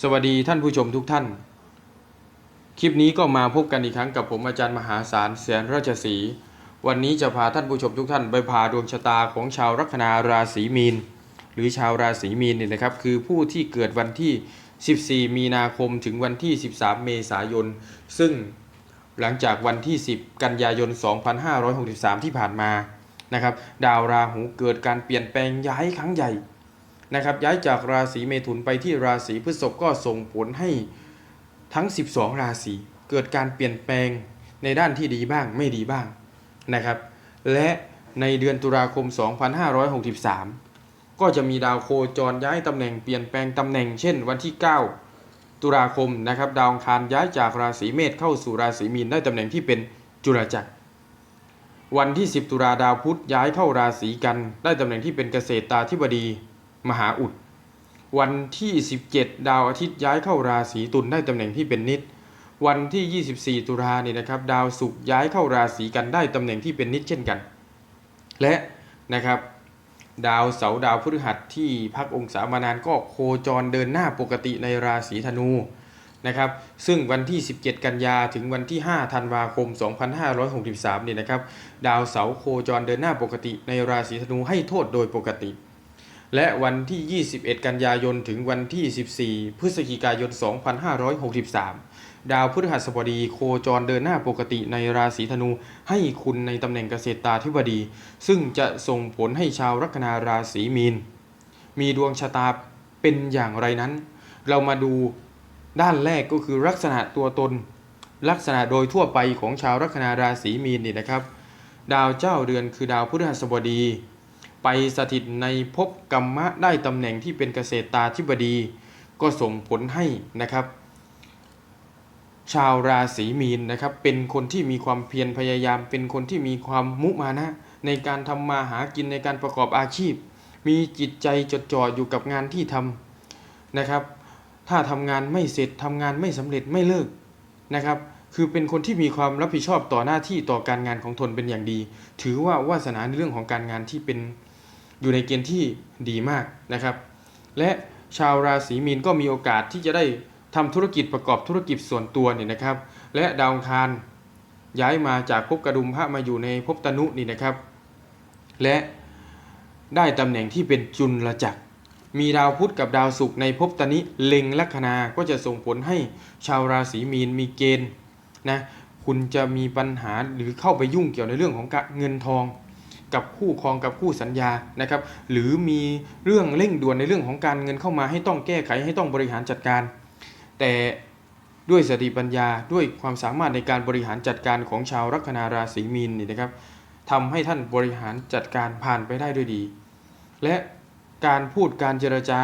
สวัสดีท่านผู้ชมทุกท่าน คลิปนี้ก็มาพบกันอีกครั้งกับผมอาจารย์มหาศาลเสียนราชสีวันนี้จะพาท่านผู้ชมทุกท่านไปพาดวงชะตาของชาวลัคนาราศีมีน หรือชาวราศีมีนเนี่ยนะครับ คือผู้ที่เกิดวันที่ 14 มีนาคมถึงวันที่ 13 เมษายน ซึ่งหลังจากวันที่ 10 กันยายน 2563 ที่ผ่านมานะครับ ดาวราหูเกิดการเปลี่ยนแปลงย้ายครั้งใหญ่ นะครับย้ายจากราศีเมถุนไปที่ราศีพฤษภก็ส่งผลให้ทั้ง 12 ราศีเกิดการเปลี่ยนแปลงในด้านที่ดีบ้างไม่ดีบ้างนะครับ และในเดือนตุลาคม 2563 ก็จะมีดาวโคจรย้ายตำแหน่งเปลี่ยนแปลงตำแหน่ง เช่น วันที่ 9 ตุลาคมนะครับดาวอังคารย้ายจากราศีเมษเข้าสู่ราศีมีนได้ตำแหน่งที่เป็นจุลจักร วันที่ 10 ตุลาดาวพุธย้ายเข้าราศีกัน ได้ตำแหน่งที่เป็นเกษตรตาธิบดี มหาอุด วันที่ 17 ดาวอาทิตย์ย้ายเข้าราศีตุลได้ตำแหน่งที่เป็นนิด วันที่ 24 ตุลาเนี่ยนะครับ ดาวศุกร์ย้ายเข้าราศีกันได้ตำแหน่งที่เป็นนิดเช่นกัน และนะครับ ดาวเสาร์ดาวพฤหัสที่พักองศามานานก็โคจรเดินหน้าปกติในราศีธนูนะครับซึ่งวันที่ 17 กันยาถึงวันที่ 5 ธันวาคม 2563 เนี่ยนะครับ ดาวเสาร์โคจรเดินหน้าปกติในราศีธนูให้โทษโดยปกติ และวันที่ 21 กันยายน ถึงวันที่ 14 พฤศจิกายน 2563 ดาวพฤหัสบดีโคจรเดินหน้าปกติในราศีธนูให้คุณในตำแหน่งเกษตราธิบดี ซึ่งจะส่งผลให้ชาวลัคนาราศีมีน มีดวงชะตาเป็นอย่างไรนั้น เรามาดูด้านแรกก็คือลักษณะตัวตน ลักษณะโดยทั่วไปของชาวลัคนาราศีมีนนี่นะครับ ดาวเจ้าเดือนคือดาวพฤหัสบดี ไปสถิตในภพกรรมะได้ตำแหน่งที่เป็นเกษตราธิบดี ก็ส่งผลให้นะครับ ชาวราศีมีนนะครับเป็นคนที่มีความเพียรพยายาม เป็นคนที่มีความมุมานะ ในการทำมาหากินในการประกอบอาชีพ มีจิตใจจดจ่ออยู่กับงานที่ทำนะครับ ถ้าทำงานไม่เสร็จทำงานไม่สำเร็จไม่เลิกนะครับคือเป็นคนที่มีความรับผิดชอบต่อหน้าที่ต่อการงานของตนเป็นอย่างดี ถือว่าวาสนาในเรื่องของการงานที่เป็น อยู่ในเกณฑ์ที่ดีมากนะครับ และชาวราศีมีนก็มีโอกาสที่จะได้ทำธุรกิจประกอบธุรกิจส่วนตัวเนี่ยนะครับ และดาวอังคารย้ายมาจากภพกระดุมพระมาอยู่ในภพตนุนี่นะครับ และได้ตำแหน่งที่เป็นจุลจักร มีดาวพุธกับดาวศุกร์ในภพตนิเล็งลัคนาก็จะส่งผลให้ชาวราศีมีนมีเกณฑ์นะคุณจะมีปัญหาหรือเข้าไปยุ่งเกี่ยวในเรื่องของเงินทอง กับคู่ครองกับคู่สัญญานะครับหรือมีเรื่องเร่งด่วนในเรื่องของการเงินเข้ามาให้ต้องแก้ไขให้ต้องบริหารจัดการ แต่ด้วยสติปัญญาด้วยความสามารถในการบริหารจัดการของชาวลัคนาราศีมีนนี่นะครับทำให้ท่านบริหารจัดการผ่านไปได้ด้วยดี และการพูดการเจรจา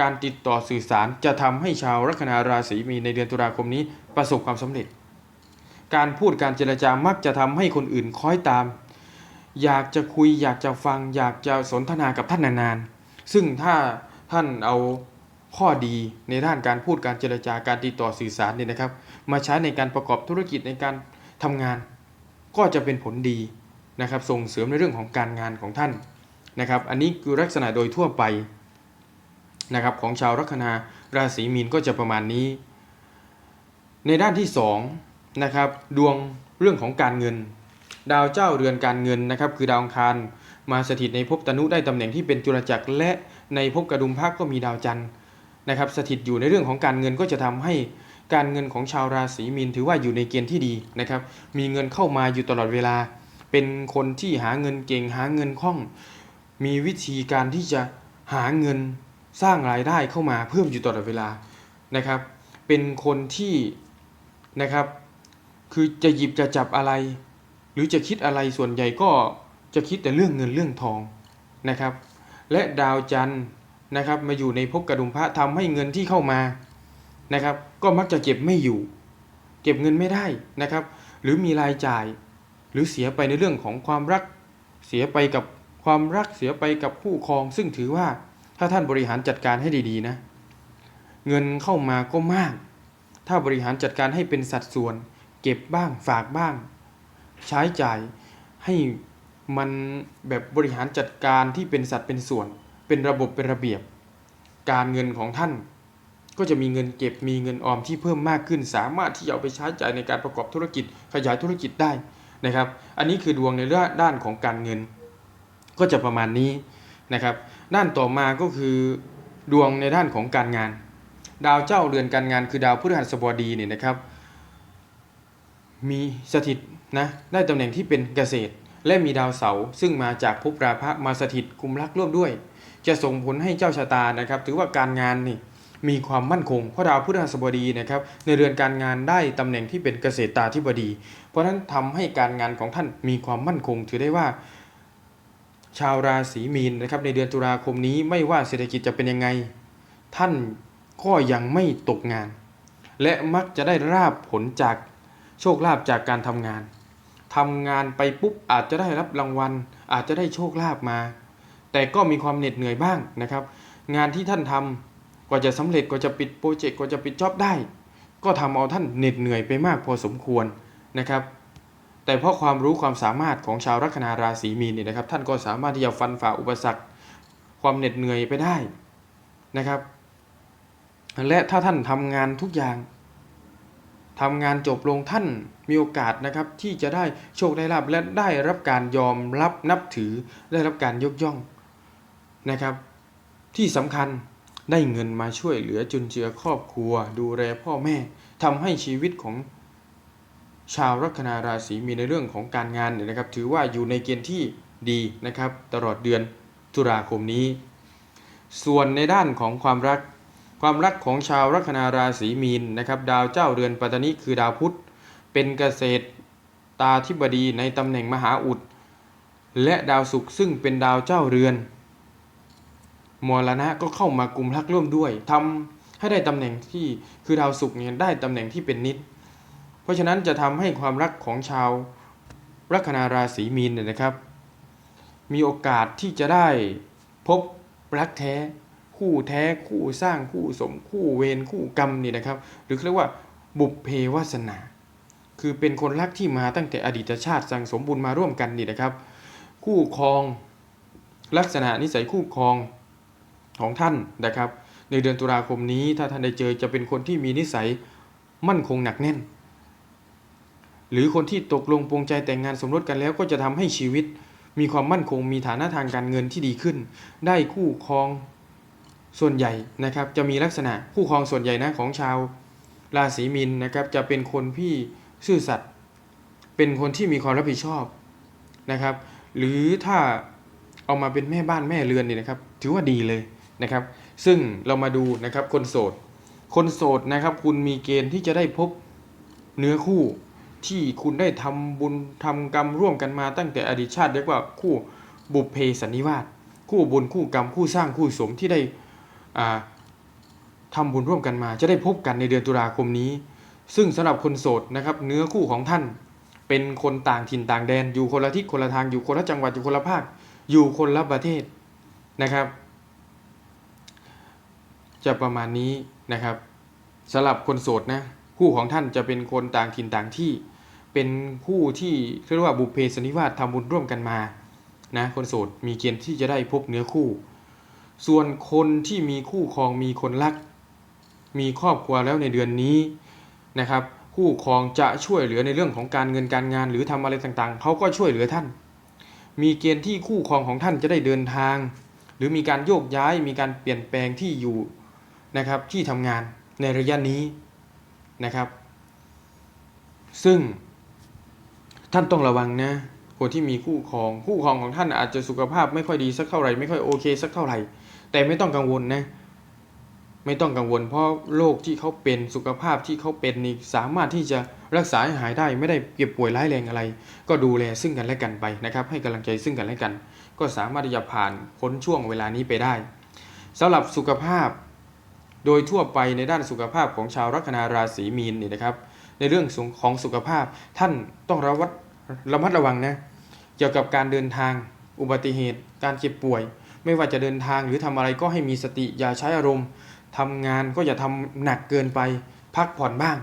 การติดต่อสื่อสารจะทำให้ชาวลัคนาราศีมีในเดือนตุลาคมนี้ประสบความสำเร็จ การพูดการเจรจามักจะทำให้คนอื่นคล้อยตาม อยากจะคุย อยากจะฟัง อยากจะสนทนากับท่านนานๆ ซึ่งถ้าท่านเอาข้อดีในด้านการพูดการเจรจาการติดต่อสื่อสารเนี่ยนะครับ มาใช้ในการประกอบธุรกิจในการทำงาน ก็จะเป็นผลดีนะครับ ส่งเสริมในเรื่องของการงานของท่านนะครับ อันนี้คือลักษณะโดยทั่วไปนะครับของชาวลัคนาราศีมีนก็จะประมาณนี้ ในด้านที่2นะครับดวงเรื่องของการเงิน ดาวเจ้าเรือนการเงินนะครับคือดาวอังคารมาสถิตในภพตนุได้ตำแหน่งที่เป็นจุลจักรและในภพกระดุมพระก็มีดาวจันทร์นะครับสถิตอยู่ในเรื่องของการเงินก็จะทำให้การเงินของชาวราศีมีนถือว่าอยู่ในเกณฑ์ที่ดีนะครับมีเงินเข้ามาอยู่ตลอดเวลา เป็นคนที่หาเงินเก่งหาเงินคล่อง มีวิธีการที่จะหาเงินสร้างรายได้เข้ามาเพิ่มอยู่ตลอดเวลานะครับ เป็นคนที่นะครับคือจะหยิบจะจับอะไร หรือจะคิดอะไรส่วนใหญ่ก็จะคิดแต่เรื่องเงินเรื่องทองนะครับ และดาวจันทร์นะครับ มาอยู่ในภพกระดุมพระทำให้เงินที่เข้ามานะครับ ก็มักจะเก็บไม่อยู่ เก็บเงินไม่ได้นะครับ หรือมีรายจ่าย หรือเสียไปในเรื่องของความรัก เสียไปกับความรักเสียไปกับคู่ครอง ซึ่งถือว่าถ้าท่านบริหารจัดการให้ดีๆนะ เงินเข้ามาก็มาก ถ้าบริหารจัดการให้เป็นสัดส่วน เก็บบ้างฝากบ้าง ใช้จ่ายให้มันแบบบริหารจัดการที่เป็นสัดเป็นส่วน เป็นระบบเป็นระเบียบ การเงินของท่าน ก็จะมีเงินเก็บมีเงินออมที่เพิ่มมากขึ้น สามารถที่จะเอาไปใช้จ่ายในการประกอบธุรกิจขยายธุรกิจได้นะครับ อันนี้คือดวงในด้านของการเงิน ก็จะประมาณนี้นะครับ ด้านต่อมาก็คือดวงในด้านของการงาน ดาวเจ้าเรือนการงานคือดาวพฤหัสบดีเนี่ยนะครับ มีสถิตนะได้ตำแหน่งที่เป็นเกษตร และมีดาวเสาร์ซึ่งมาจากภพราพะมาสถิตกุมรักร่วมด้วย จะส่งผลให้เจ้าชะตานะครับ ถือว่าการงานนี่มีความมั่นคงเพราะดาวพฤหัสบดีนะครับในเรือนการงานได้ตำแหน่งที่เป็นเกษตรตาธิบดี เพราะฉะนั้นทำให้การงานของท่านมีความมั่นคง ถือได้ว่า ชาวราศีมีนนะครับในเดือนตุลาคมนี้ไม่ว่าเศรษฐกิจจะเป็นยังไง ท่านก็ยังไม่ตกงาน และมักจะได้ราบผลจาก โชคลาภจากการทำงานทำงานไปปุ๊บอาจจะได้รับรางวัล อาจจะได้โชคลาภมา แต่ก็มีความเหน็ดเหนื่อยบ้างนะครับ งานที่ท่านทำกว่าจะสำเร็จกว่าจะปิดโปรเจกต์กว่าจะปิดจ็อบได้ ก็ทำเอาท่านเหน็ดเหนื่อยไปมากพอสมควรนะครับ แต่เพราะความรู้ความสามารถของชาวลัคนาราศีมีนเนี่ยนะครับ ท่านก็สามารถที่จะฟันฝ่าอุปสรรค ความเหน็ดเหนื่อยไปได้นะครับ และถ้าท่านทำงานทุกอย่าง ทำงานจบลงท่านมีโอกาสนะครับที่จะได้โชคได้ลาบและได้รับการยอมรับนับถือได้รับการยกย่องนะครับ ที่สำคัญได้เงินมาช่วยเหลือจุนเจือครอบครัว ดูแลพ่อแม่ทำให้ชีวิตของชาวลัคนาราศีมีในเรื่องของการงานเนี่ยนะครับ ถือว่าอยู่ในเกณฑ์ที่ดีนะครับ ตลอดเดือนตุลาคมนี้ ส่วนในด้านของความรัก ความรักของชาวลัคนาราศีมีนนะครับ ดาวเจ้าเรือนปัตตนิคือดาวพุธ เป็นเกษตรตาธิบดีในตำแหน่งมหาอุด และดาวศุกร์ซึ่งเป็นดาวเจ้าเรือนมรณะก็เข้ามากุมรักร่วมด้วยทำให้ได้ตำแหน่งที่คือดาวศุกร์เนี่ยได้ตำแหน่งที่เป็นนิด เพราะฉะนั้นจะทำให้ความรักของชาวลัคนาราศีมีนเนี่ยนะครับ มีโอกาสที่จะได้พบรักแท้ คู่แท้คู่สร้างคู่สมคู่เวรคู่กรรมนี่นะครับ หรือเรียกว่าบุพเพวาสนา คือเป็นคนรักที่มาตั้งแต่อดีตชาติสั่งสมบุญมาร่วมกันนี่นะครับ คู่ครองลักษณะนิสัยคู่ครองของท่านนะครับ ในเดือนตุลาคมนี้ถ้าท่านได้เจอจะเป็นคนที่มีนิสัยมั่นคงหนักแน่น หรือคนที่ตกลงปรงใจแต่งงานสมรสกันแล้วก็จะทำให้ชีวิตมีความมั่นคงมีฐานะทางการเงินที่ดีขึ้น ได้คู่ครอง ส่วนใหญ่นะครับจะมีลักษณะคู่ครองส่วนใหญ่นะของชาวราศีมีนนะครับจะเป็นคนที่ซื่อสัตย์เป็นคนที่มีความรับผิดชอบนะครับ หรือถ้าเอามาเป็นแม่บ้านแม่เรือนเนี่ยนะครับ ถือว่าดีเลยนะครับ ซึ่งเรามาดูนะครับคนโสด คนโสดนะครับคุณมีเกณฑ์ที่จะได้พบเนื้อคู่ที่คุณได้ทำบุญทำกรรมร่วมกันมาตั้งแต่อดีตชาติเรียกว่าคู่บุพเพสันนิวาสคู่บุญคู่กรรมคู่สร้างคู่สมที่ได้ อ่าทำบุญร่วมกันมา จะได้พบกันในเดือนตุลาคมนี้ ซึ่งสำหรับคนโสดนะครับ เนื้อคู่ของท่านเป็นคนต่างถิ่นต่างแดน อยู่คนละทิศคนละทางอยู่คนละจังหวัดอยู่คนละภาค อยู่คนละประเทศนะครับ จะประมาณนี้นะครับสำหรับคนโสดนะคู่ของท่านจะเป็นคนต่างถิ่นต่างที่ เป็นคู่ที่เรียกว่าบุพเพสนนิวาสทำบุญร่วมกันมานะคนโสดมีเกณฑ์ที่จะได้พบเนื้อคู่ ส่วนคนที่มีคู่ครองมีคนรัก มีครอบครัวแล้วในเดือนนี้นะครับ คู่ครองจะช่วยเหลือในเรื่องของการเงินการงานหรือทำอะไรต่างๆเขาก็ช่วยเหลือท่าน มีเกณฑ์ที่คู่ครองของท่านจะได้เดินทาง หรือมีการโยกย้ายมีการเปลี่ยนแปลงที่อยู่นะครับที่ทำงานในระยะนี้นะครับ ซึ่งท่านต้องระวังนะคนที่มีคู่ครองคู่ครองของท่านอาจจะสุขภาพไม่ค่อยดีสักเท่าไหร่ไม่ค่อยโอเคสักเท่าไหร่ แต่ไม่ต้องกังวลนะ ไม่ต้องกังวล เพราะโรคที่เขาเป็นสุขภาพที่เขาเป็นนี่สามารถที่จะรักษาให้หายได้ไม่ได้เก็บป่วยร้ายแรงอะไร ก็ดูแลซึ่งกันและกันไปนะครับ ให้กำลังใจซึ่งกันและกัน ก็สามารถที่จะผ่านพ้นช่วงเวลานี้ไปได้สำหรับสุขภาพ โดยทั่วไปในด้านสุขภาพของชาวลัคนาราศีมีนนี่นะครับ ในเรื่องของสุขภาพท่านต้องระวัดระมัดระวังนะเกี่ยวกับการเดินทาง อุบัติเหตุ การเจ็บป่วย ไม่ว่าจะเดินทางหรือทำอะไรก็ให้มีสติอย่าใช้อารมณ์ทำงานก็อย่าทำหนักเกินไป พักผ่อนบ้าง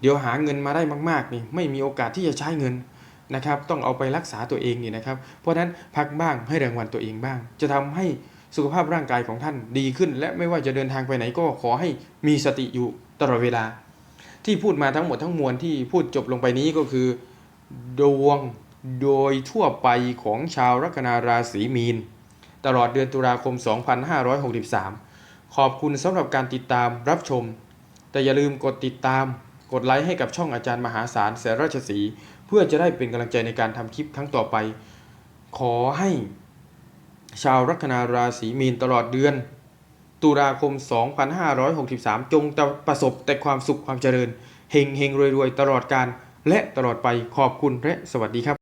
เดี๋ยวหาเงินมาได้มากๆนี่ไม่มีโอกาสที่จะใช้เงินนะครับ ต้องเอาไปรักษาตัวเองนี่นะครับ เพราะฉะนั้นพักบ้างให้รางวัลตัวเองบ้าง จะทำให้สุขภาพร่างกายของท่านดีขึ้น และไม่ว่าจะเดินทางไปไหนก็ขอให้มีสติอยู่ตลอดเวลา ที่พูดมาทั้งหมดทั้งมวลที่พูดจบลงไปนี้ก็คือ ดวงโดยทั่วไปของชาวลัคนาราศีมีน ตลอดเดือนตุลาคม 2563 ขอบคุณสำหรับการติดตามรับชม แต่อย่าลืมกดติดตาม กดไลค์ให้กับช่องอาจารย์มหาศาลแสราชสีเพื่อจะได้เป็นกำลังใจในการทำคลิปครั้งต่อไป ขอให้ ชาวลัคนาราศีมีนตลอดเดือน ตุลาคม 2563 จงจะประสบแต่ความสุขความเจริญเฮงเฮงรวยรวยตลอดการและตลอดไปขอบคุณและสวัสดีครับ